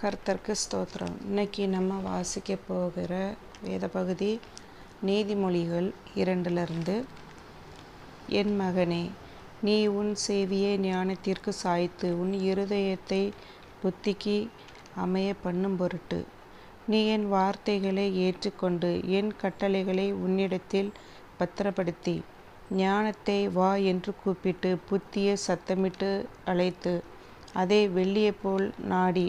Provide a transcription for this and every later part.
கர்த்தருக்கு ஸ்தோத்திரம். இன்னைக்கு நம்ம வாசிக்க போகிற வேத பகுதி நீதிமொழிகள் இரண்டிலிருந்து. என் மகனே நீ உன் சேவியை ஞானத்திற்கு சாய்த்து உன் இருதயத்தை புத்திக்கு அமைய பண்ணும் பொருட்டு. நீ என் வார்த்தைகளை ஏற்றுக்கொண்டு என் கட்டளைகளை உன்னிடத்தில் பத்திரப்படுத்தி. ஞானத்தை வா என்று கூப்பிட்டு புத்தியை சத்தமிட்டு அழைத்து அதை வெள்ளியை போல் நாடி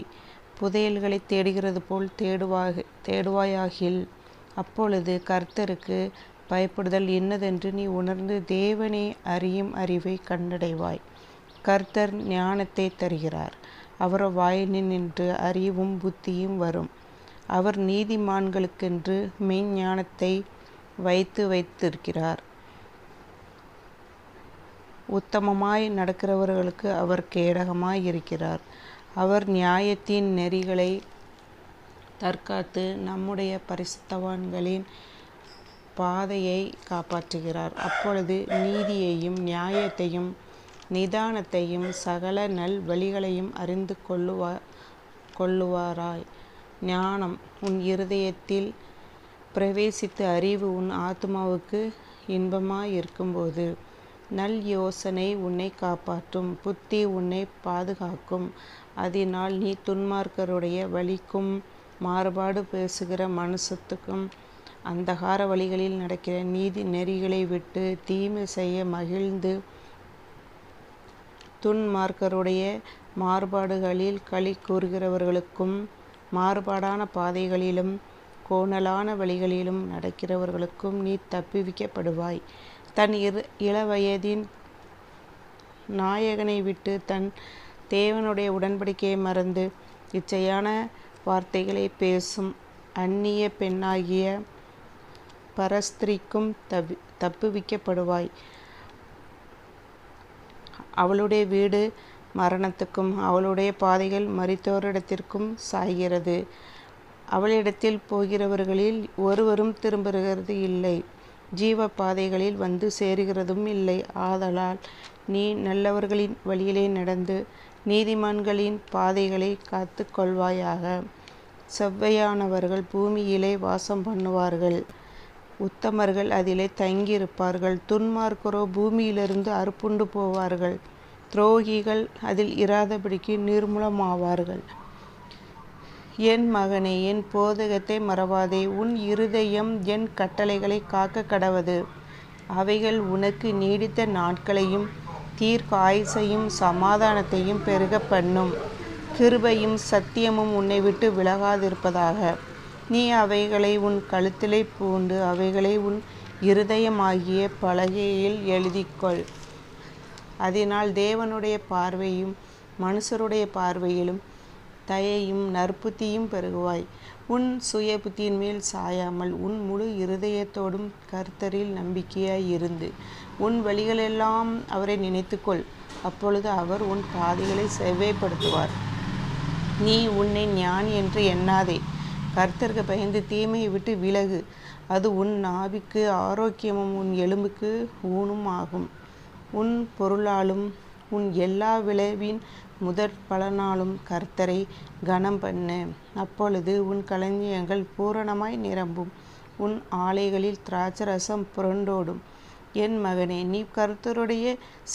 புதையல்களை தேடுகிறது போல் தேடுவாக தேடுவாயாகில் அப்பொழுது கர்த்தருக்கு பயப்படுதல் என்னதென்று நீ உணர்ந்து தேவனே அறியும் அறிவை கண்டடைவாய். கர்த்தர் ஞானத்தை தருகிறார். அவர் வாயினின்று அறிவும் புத்தியும் வரும். அவர் நீதிமான்களுக்கென்று மெய்ஞானத்தை வைத்து வைத்திருக்கிறார். உத்தமமாய் நடக்கிறவர்களுக்கு அவர் கேடகமாய் இருக்கிறார். அவர் நியாயத்தின் நெறிகளை தற்காத்து நம்முடைய பரிசுத்தவான்களின் பாதையை காப்பாற்றுகிறார். அப்பொழுது நீதியையும் நியாயத்தையும் நிதானத்தையும் சகல நல் வழிகளையும் அறிந்து கொள்ளுவா கொள்ளுவாராய். ஞானம் உன் இருதயத்தில் பிரவேசித்து அறிவு உன் ஆத்மாவுக்கு இன்பமாய் இருக்கும்போது நல் யோசனை உன்னை காப்பாற்றும் புத்தி உன்னை பாதுகாக்கும். அதனால் நீ துன்மார்க்கருடைய வழிக்கும் மாறுபாடு பேசுகிற மனுஷத்துக்கும் அந்தகார வழிகளில் நடக்கிற நீதி நெறிகளை விட்டு தீமை செய்ய மகிழ்ந்து துன்மார்க்கருடைய மாறுபாடுகளில் களி கூறுகிறவர்களுக்கும் மாறுபாடான பாதைகளிலும் கோணலான வழிகளிலும் நடக்கிறவர்களுக்கும் நீ தப்பிவிக்கப்படுவாய். தன் இரு இளவயதின் நாயகனை விட்டு தன் தேவனுடைய உடன்படிக்கையை மறந்து இச்சையான வார்த்தைகளை பேசும் அந்நிய பெண்ணாகிய பரஸ்திரிக்கும் தவி தப்புவிக்கப்படுவாய். அவளுடைய வீடு மரணத்துக்கும் அவளுடைய பாதைகள் மறித்தோரிடத்திற்கும் சாய்கிறது. அவளிடத்தில் போகிறவர்களில் ஒருவரும் திரும்புகிறது இல்லை. ஜீவ பாதைகளில் வந்து சேருகிறதும் இல்லை. ஆதலால் நீ நல்லவர்களின் வழியிலே நடந்து நீதிமான்களின் பாதைகளை காத்து கொள்வாயாக. செவ்வையானவர்கள் பூமியிலே வாசம் பண்ணுவார்கள். உத்தமர்கள் அதிலே தங்கியிருப்பார்கள். துன்மார்க்கரோ பூமியிலிருந்து அறுப்புண்டு போவார்கள். துரோகிகள் அதில் இராதபடிக்கு நிர்மூலமாவார்கள். என் மகனே என் போதகத்தை மறவாதே. உன் இருதயம் என் கட்டளைகளை காக்க கடவது அவைகள் உனக்கு நீடித்த நாட்களையும் தீர்க்க ஆயுசையும் சமாதானத்தையும் பெருக பண்ணும். கிருபையும் சத்தியமும் உன்னை விட்டு விலகாதிருப்பதாக. நீ அவைகளை உன் கழுத்திலே பூண்டு அவைகளை உன் இருதயமாகிய பலகையில் எழுதிக்கொள். அதனால் தேவனுடைய பார்வையும் மனுஷருடைய பார்வையிலும் தயையும் நற்புத்தியும் பெருகுவாய். உன் சுய புத்தியின் மேல் சாயாமல் உன் முழு இருதயத்தோடும் கர்த்தரில் நம்பிக்கையாய் இருந்து உன் வழிகளெல்லாம் அவரை நினைத்துக்கொள். அப்பொழுது அவர் உன் பாதைகளை செவ்வைப்படுத்துவார். நீ உன்னை ஞானி என்று எண்ணாதே. கர்த்தருக்கு பயந்து தீமையை விட்டு விலகு. அது உன் நாவிக்கு ஆரோக்கியமும் உன் எலும்புக்கு ஊனும் ஆகும். உன் பொருளாலும் உன் எல்லா விளைவின் முதற் பலனாலும் கர்த்தரை கனம் பண்ணு. அப்பொழுது உன் களஞ்சியங்கள் பூரணமாய் நிரம்பும். உன் ஆலைகளில் திராட்சரசம் புரண்டோடும். என் மகனே நீ கர்த்தருடைய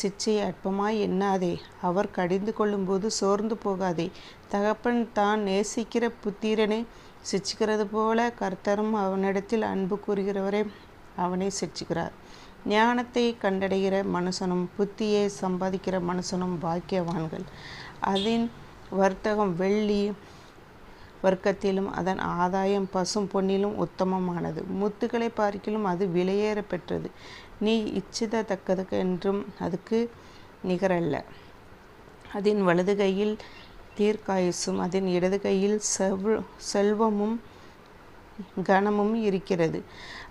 சிச்சையை அற்பமாய் எண்ணாதே. அவர் கடிந்து கொள்ளும்போது சோர்ந்து போகாதே. தகப்பன் தான் நேசிக்கிற புத்திரனை சிச்சிக்கிறது போல கர்த்தரும் அவனிடத்தில் அன்பு கூறுகிறவரே அவனை சிச்சிக்கிறார் ஞானத்தை கண்டடைகிற மனுஷனும் புத்தியை சம்பாதிக்கிற மனுஷனும் பாக்கியவான்கள். அதன் வர்த்தகம் வெள்ளி வர்க்கத்திலும் அதன் ஆதாயம் பசும் பொன்னிலும் உத்தமமானது. முத்துக்களை பார்க்கிலும் அது விலையேற பெற்றது. நீ இச்சிதத்தக்கதுக்கு என்றும் அதுக்கு நிகரல்ல. அதன் வலது கையில் தீர்க்காயுசும் அதன் இடது கையில் செவ் செல்வமும் கனமும் இருக்கிறது.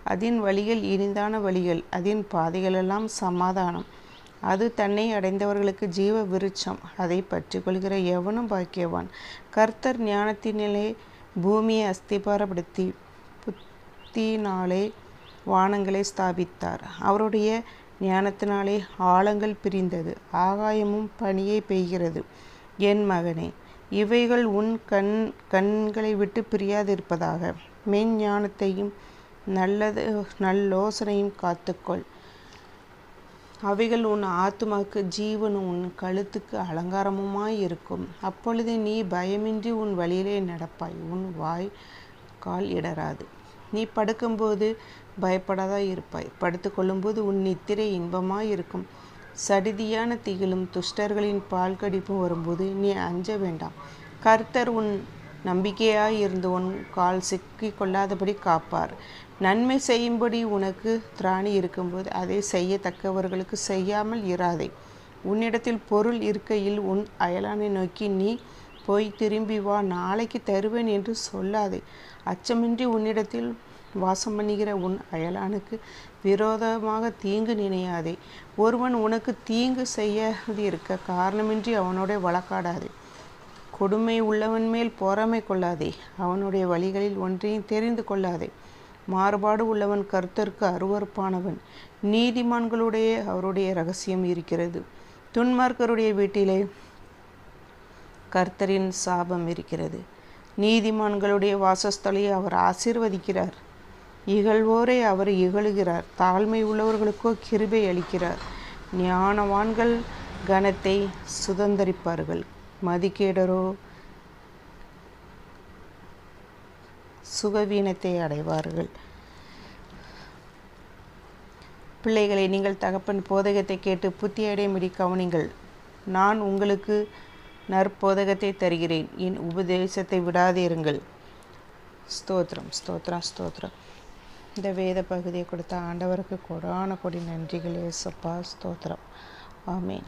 அதன் வழிகள் இனிதான வழிகள் அதன் பாதைகளெல்லாம் சமாதானம். அது தன்னை அடைந்தவர்களுக்கு ஜீவ விருட்சம். அதை பற்றி கொள்கிற எவனும் பாக்கியவான்? கர்த்தர் ஞானத்தினிலே பூமியை அஸ்திபாரப்படுத்தி புத்தினாலே வானங்களை ஸ்தாபித்தார். அவருடைய ஞானத்தினாலே ஆழங்கள் பிரிந்தது. ஆகாயமும் பனியை பெய்கிறது. என் மகனே இவைகள் உன் கண் கண்களை விட்டு பிரியாதிருப்பதாக. மெஞ்ஞானத்தையும் நல்லது நல்லோசனையும் காத்துக்கொள். அவைகள் உன் ஆத்மாக்கு ஜீவனும் உன் கழுத்துக்கு அலங்காரமுமாய் இருக்கும். அப்பொழுது நீ பயமின்றி உன் வழியிலே நடப்பாய். உன் வாய் கால் இடராது. நீ படுக்கும்போது பயப்படாதா இருப்பாய். படுத்து கொள்ளும்போது உன் நித்திரை இன்பமாய் இருக்கும். சடிதியான திகிலும் துஷ்டர்களின் பால் கடிப்பும் வரும்போது நீ அஞ்ச வேண்டாம். கர்த்தர் உன் நம்பிக்கையாய் இருந்து உன் கால் சிக்கி கொள்ளாதபடி காப்பார். நன்மை செய்யும்படி உனக்கு திராணி இருக்கும்போது அதை செய்யத்தக்கவர்களுக்கு செய்யாமல் இராதே. உன்னிடத்தில் பொருள் இருக்கையில் உன் அயலானை நோக்கி நீ போய் திரும்பி வா நாளைக்கு தருவேன் என்று சொல்லாதே. அச்சமின்றி உன்னிடத்தில் வாசம் பண்ணுகிற உன் அயலானுக்கு விரோதமாக தீங்கு நினையாதே. ஒருவன் உனக்கு தீங்கு செய்யாது இருக்க காரணமின்றி அவனோட வழக்காடாதே. கொடுமை உள்ளவன் மேல் பொறாமை கொள்ளாதே. அவனுடைய வழிகளில் ஒன்றையும் தெரிந்து கொள்ளாதே. மாறுபாடு உள்ளவன் கர்த்தருக்கு அருவறுப்பானவன் நீதிமான்களுடைய அவருடைய ரகசியம் இருக்கிறது. துன்மார்க்கருடைய வீட்டிலே கர்த்தரின் சாபம் இருக்கிறது. நீதிமான்களுடைய வாசஸ்தலையை அவர் ஆசிர்வதிக்கிறார். இகழ்வோரை அவர் இகழுகிறார். தாழ்மை உள்ளவர்களுக்கோ கிருபை அளிக்கிறார். ஞானவான்கள் கனத்தை சுதந்தரிப்பார்கள். மதிக்கேடரோ சுகவீனத்தை அடைவார்கள். பிள்ளைகளை நீங்கள் தகப்பன் போதகத்தை கேட்டு புத்தியடையும்படி கவனிங்கள் நான் உங்களுக்கு நற்போதகத்தை தருகிறேன். என் உபதேசத்தை விடாதிருங்கள். ஸ்தோத்திரம் ஸ்தோத்திரம் ஸ்தோத்திரம். இந்த வேத பகுதியை கொடுத்த ஆண்டவருக்கு கொடான கொடி நன்றிகள் ஏசப்பா. ஸ்தோத்திரம். ஆமீன்.